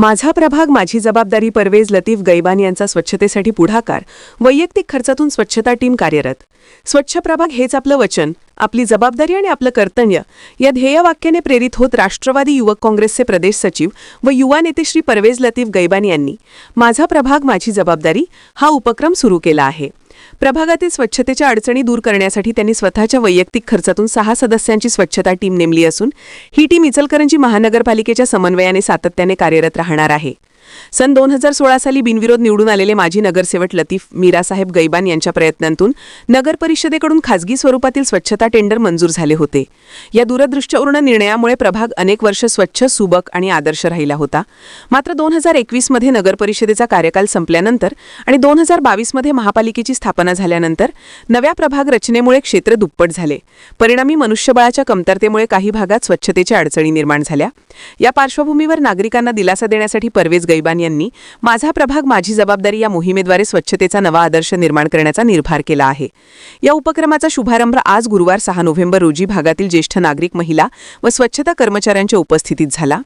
माझा प्रभाग माझी जबाबदारी परवेज लतीफ गैबान यांचा स्वच्छतेसाठी पुढाकार वैयक्तिक खर्चातून स्वच्छता टीम कार्यरत. स्वच्छ प्रभाग हेच आपलं वचन आपली जबाबदारी आणि आपलं कर्तव्य. या ध्येयवाक्याने प्रेरित होत राष्ट्रवादी युवक काँग्रेसचे प्रदेश सचिव व युवा नेते श्री परवेज लतीफ गैबान यांनी माझा प्रभाग माझी जबाबदारी हा उपक्रम सुरू केला आहे. प्रभागातील स्वच्छतेच्या अडचणी दूर करण्यासाठी त्यांनी स्वतःच्या वैयक्तिक खर्चातून सहा सदस्यांची स्वच्छता टीम नेमली असून ही टीम इचलकरंजी महानगरपालिकेच्या समन्वयाने सातत्याने कार्यरत राहणार आहे. सन दोन हजार सोळा साली बिनविरोध निवडून आलेले माजी नगरसेवक लतीफ मीरासाहेब गैबान यांच्या प्रयत्नांतून नगर परिषदेकडून खासगी स्वरूपातील स्वच्छता टेंडर मंजूर झाले होते. या दूरदृष्टपूर्ण निर्णयामुळे प्रभाग अनेक वर्ष स्वच्छ सुबक आणि आदर्श राहिला होता. मात्र दोन हजार एकवीसमध्ये नगर परिषदेचा कार्यकाल संपल्यानंतर आणि दोन हजार बावीसमध्ये महापालिकेची स्थापना झाल्यानंतर नव्या प्रभाग रचनेमुळे क्षेत्र दुप्पट झाले. परिणामी मनुष्यबळाच्या कमतरतेमुळे काही भागात स्वच्छतेच्या अडचणी निर्माण झाल्या. या पार्श्वभूमीवर नागरिकांना दिलासा देण्यासाठी परवेज गैबान यांनी माझा प्रभाग माझी जबाबदारी या मोहिमेद्वारे स्वच्छतेचा नवा आदर्श निर्माण करण्याचा निर्धार केला आहे. या उपक्रमाचा शुभारंभ आज गुरुवार सहा नोव्हेंबर रोजी भागातील ज्येष्ठ नागरिक महिला व स्वच्छता कर्मचाऱ्यांच्या उपस्थितीत झाला.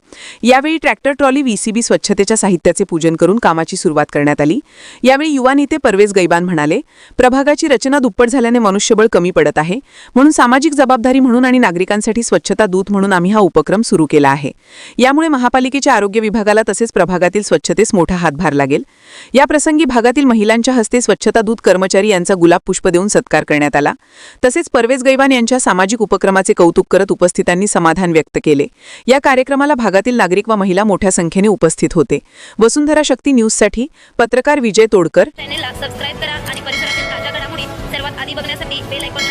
यावेळी ट्रॅक्टर ट्रॉली व्हीसीबी स्वच्छतेच्या साहित्याचे पूजन करून कामाची सुरुवात करण्यात आली. यावेळी युवा नेते परवेज गैबान म्हणाले प्रभागाची रचना दुप्पट झाल्याने मनुष्यबळ कमी पडत आहे. म्हणून सामाजिक जबाबदारी म्हणून आणि नागरिकांसाठी स्वच्छता दूत म्हणून आम्ही हा उपक्रम सुरू केला आहे. यामुळे महापालिकेच्या आरोग्य विभागाला तसेच प्रभागातील स्वच्छतेस मोठा हातभार लागेल. या प्रसंगी भागातील महिलांच्या हस्ते स्वच्छता दूत कर्मचारी यांचा गुलाब पुष्प देऊन सत्कार करण्यात आला. तसेच परवेज गैवान यांच्या सामाजिक उपक्रमाचे कौतुक करत उपस्थितांनी समाधान व्यक्त केले. या कार्यक्रमाला भागातील नागरिक व महिला मोठ्या संख्येने उपस्थित होते. वसुंधरा शक्ती न्यूजसाठी पत्रकार विजय तोडकर. चॅनेलला सबस्क्राईब करा आणि परिसरातील ताज्या घडामोडी सर्वात आधी बघण्यासाठी बेल ऐकून